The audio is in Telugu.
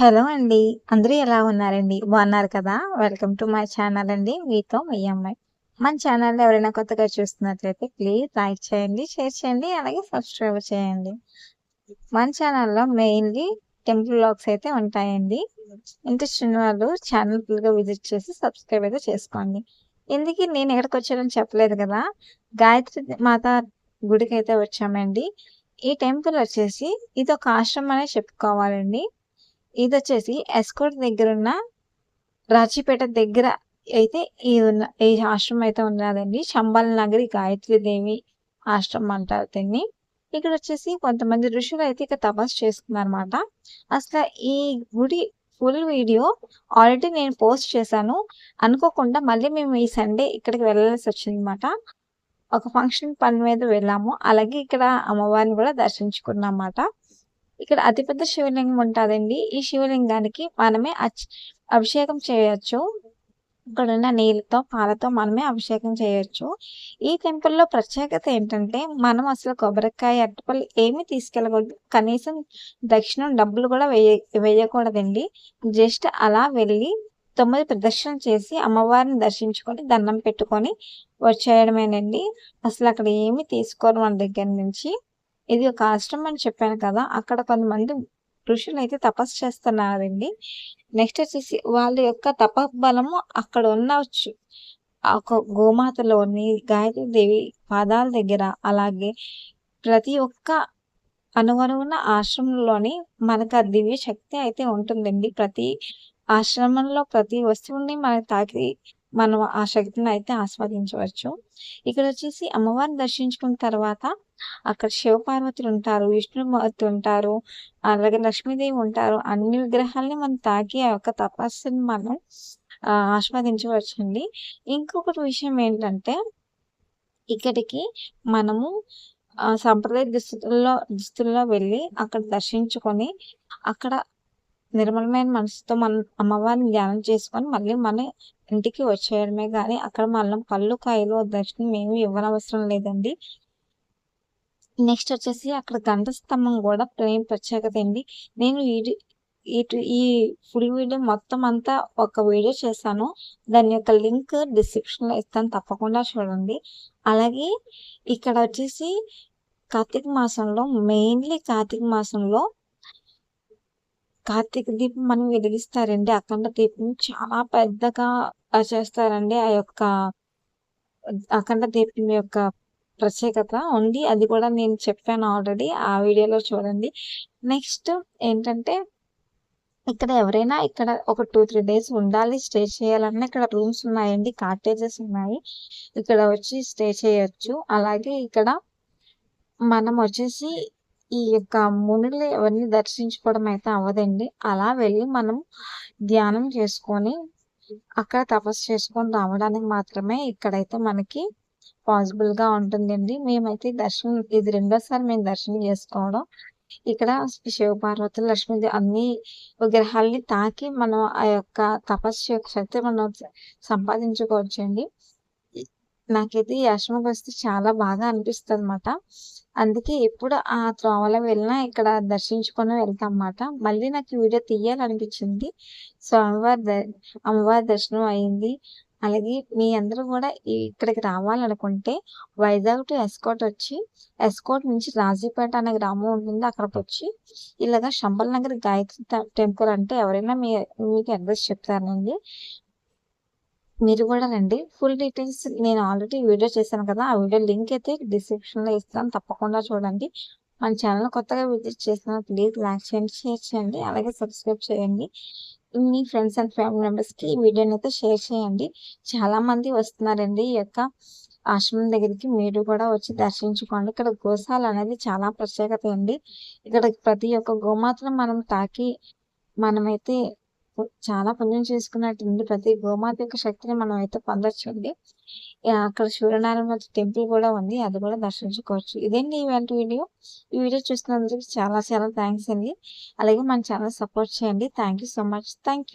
హలో అండి. అందరూ ఎలా ఉన్నారండి? బాగున్నారు కదా! వెల్కమ్ టు మై ఛానల్ అండి. మీతో మీ అమ్మాయి. మన ఛానల్ ఎవరైనా కొత్తగా చూస్తున్నట్లయితే ప్లీజ్ లైక్ చేయండి, షేర్ చేయండి, అలాగే సబ్స్క్రైబ్ చేయండి. మన ఛానల్‌లో మెయిన్‌లీ టెంపుల్ బ్లాగ్స్ అయితే ఉంటాయండి. ఇంట్రెస్ట్ ఉన్నవాళ్ళు ఛానల్ ఫుల్‌గా విజిట్ చేసి సబ్స్క్రైబ్ అయితే చేసుకోండి. ఎందుకు నేను ఎక్కడికి వచ్చానని చెప్పలేదు కదా! గాయత్రి మాత గుడికి అయితే వచ్చామండి. ఈ టెంపుల్ వచ్చేసి ఇది ఒక ఆశ్రమం అనే చెప్పుకోవాలండి. ఇది వచ్చేసి ఎస్కోట్ దగ్గర ఉన్న రాచిపేట దగ్గర అయితే ఈ ఉన్న ఈ ఆశ్రమం అయితే ఉన్నదండి చంబల్ నగరి గాయత్రీదేవి ఆశ్రమం అంటారు దీన్ని. ఇక్కడ వచ్చేసి కొంతమంది ఋషులు అయితే ఇక్కడ తపస్సు చేసుకున్నారన్నమాట. అసలు ఈ గుడి ఫుల్ వీడియో ఆల్రెడీ నేను పోస్ట్ చేశాను. అనుకోకుండా మళ్ళీ మేము ఈ సండే ఇక్కడికి వెళ్ళాల్సి వచ్చిందన్నమాట ఒక ఫంక్షన్ పని మీద వెళ్ళాము. అలాగే ఇక్కడ అమ్మవారిని కూడా దర్శించుకున్నామన్నమాట. ఇక్కడ అతిపెద్ద శివలింగం ఉంటాదండి. ఈ శివలింగానికి మనమే అచ్ అభిషేకం చేయొచ్చు. ఇక్కడున్న నీళ్ళతో, పాలతో మనమే అభిషేకం చేయొచ్చు. ఈ టెంపుల్‌లో ప్రత్యేకత ఏంటంటే మనం అసలు కొబ్బరికాయ, అరటిపళ్ళు ఏమీ తీసుకెళ్ళకూడదు. కనీసం దక్షిణం డబ్బులు కూడా వేయ వేయకూడదండి. జస్ట్ అలా వెళ్ళి 9 ప్రదక్షిణలు చేసి అమ్మవారిని దర్శించుకొని, దండం పెట్టుకొని వచ్చేయడమేనండి. అక్కడ ఏమీ తీసుకోరు మన దగ్గర నుంచి. ఇది ఒక ఆశ్రమం అని చెప్పాను కదా! అక్కడ కొంతమంది ఋషులు అయితే తపస్సు చేస్తున్నారండి. నెక్స్ట్ వచ్చేసి వాళ్ళ యొక్క తప బలము అక్కడ ఉండవచ్చు ఒక గోమాతలోని, గాయత్రి దేవి పాదాల దగ్గర, అలాగే ప్రతి ఒక్క అనువనువున ఆశ్రమంలోని మనకు ఆ దివ్య శక్తి అయితే ఉంటుందండి. ప్రతి ఆశ్రమంలో ప్రతి వస్తువుని మనం తాకి మనం ఆ శక్తిని అయితే ఆస్వాదించవచ్చు. ఇక్కడ వచ్చేసి అమ్మవారిని దర్శించుకున్న తర్వాత అక్కడ శివపార్వతులు ఉంటారు విష్ణుమూర్తి ఉంటారు, అలాగే లక్ష్మీదేవి ఉంటారు. అన్ని విగ్రహాల్ని మనం తాకి ఆ యొక్క తపస్సుని మనం ఆస్వాదించవచ్చండి. ఇంకొకటి విషయం ఏంటంటే ఇక్కడికి మనము సాంప్రదాయ దుస్తుల్లో దుస్తుల్లో వెళ్ళి అక్కడ దర్శించుకొని, అక్కడ నిర్మలమైన మనసుతో మనం అమ్మవారిని ధ్యానం చేసుకొని మళ్ళీ మన ఇంటికి వచ్చేయడమే కానీ అక్కడ మనం పళ్ళు, కాయలు దర్శనం మేము ఇవ్వనవసరం లేదండి. నెక్స్ట్ వచ్చేసి అక్కడ గంట స్తంభం ప్రేమ ప్రత్యేకత అండి. నేను ఇటు ఈ ఫుల్ వీడియో మొత్తం అంతా ఒక వీడియో చేశాను. దాని యొక్క లింక్ డిస్క్రిప్షన్‌లో ఇస్తాను తప్పకుండా చూడండి. అలాగే ఇక్కడ వచ్చేసి కార్తీక మాసంలో మెయిన్‌లీ కార్తీక మాసంలో కార్తీక దీపం మనం వెలిగిస్తారండి. అఖండ దీపం చాలా పెద్దగా చేస్తారండి. ఆ యొక్క అఖండ దీపం యొక్క ప్రత్యేకత ఉంది. అది కూడా నేను చెప్పాను ఆల్రెడీ. ఆ వీడియోలో చూడండి. నెక్స్ట్ ఏంటంటే ఇక్కడ ఎవరైనా ఇక్కడ ఒక 2, 3 డేస్ ఉండాలి, స్టే చేయాలన్నా ఇక్కడ రూమ్స్ ఉన్నాయండి. కాటేజెస్ ఉన్నాయి. ఇక్కడ వచ్చి స్టే చేయొచ్చు. అలాగే ఇక్కడ మనం వచ్చేసి ఈ యొక్క మునులు ఎవరిని దర్శించుకోవడం అయితే అవ్వదండి. అలా వెళ్ళి మనం ధ్యానం చేసుకొని, అక్కడ తపస్సు చేసుకొని రావడానికి మాత్రమే ఇక్కడైతే మనకి పాసిబుల్‌గా ఉంటుందండి. మేమైతే దర్శనం ఇది రెండోసారి మేము దర్శనం చేసుకోవడం. ఇక్కడ శివపార్వతులు, లక్ష్మీదేవి అన్ని విగ్రహాల్ని తాకి మనం ఆ యొక్క తపస్సు యొక్క శక్తి మనం సంపాదించుకోవచ్చండి. నాకైతే ఈ ఆశ్రమంకొస్తే చాలా బాగా అనిపిస్తుంది అనమాట అందుకే ఎప్పుడు ఆ త్రోవలో వెళ్ళినా ఇక్కడ దర్శించుకొని వెళ్తామన్నమాట. మళ్ళీ నాకు వీడియో తీయాలనిపించింది. సో, అమ్మవారి ద అమ్మవారి దర్శనం అయింది. అలాగే మీ అందరూ కూడా ఇక్కడికి రావాలనుకుంటే వైజాగ్ టు ఎస్కోట్ వచ్చి, ఎస్కోట్ నుంచి రాజీపేట అనే గ్రామం ఉంటుంది. అక్కడికి వచ్చి ఇలాగ శంబల్ నగర్ గాయత్రి టెంపుల్ అంటే ఎవరైనా మీ మీకు అడ్రస్ చెప్తారండి. మీరు కూడా రండి. ఫుల్ డీటెయిల్స్ నేను ఆల్రెడీ వీడియో చేశాను కదా! ఆ వీడియో లింక్ అయితే డిస్క్రిప్షన్‌లో ఇస్తాను. తప్పకుండా చూడండి. మన ఛానల్ కొత్తగా విజిట్ చేసిన ప్లీజ్ లైక్ చేయండి, షేర్ చేయండి, అలాగే సబ్స్క్రైబ్ చేయండి. మీ ఫ్రెండ్స్ అండ్ ఫ్యామిలీ మెంబర్స్‌కి ఈ వీడియోని అయితే షేర్ చేయండి. చాలామంది వస్తున్నారండి ఈ యొక్క ఆశ్రమం దగ్గరికి. మీరు కూడా వచ్చి దర్శించుకోండి. ఇక్కడ గోశాల అనేది చాలా ప్రత్యేకత అండి. ఇక్కడ ప్రతి ఒక్క గోమాతను మనం తాకి మనమైతే చాలా పుణ్యం చేసుకున్నట్టుంది. ప్రతి గోమాత యొక్క శక్తిని మనం అయితే పొందొచ్చండి. అక్కడ సూర్యనారాయణ టెంపుల్ కూడా ఉంది. అది కూడా దర్శించుకోవచ్చు. ఇదండి ఇవాల్టి వీడియో. ఈ వీడియో చూసినందుకు చాలా చాలా థ్యాంక్స్ అండి. అలాగే మన ఛానల్ సపోర్ట్ చేయండి. Thank you so much. Thank you.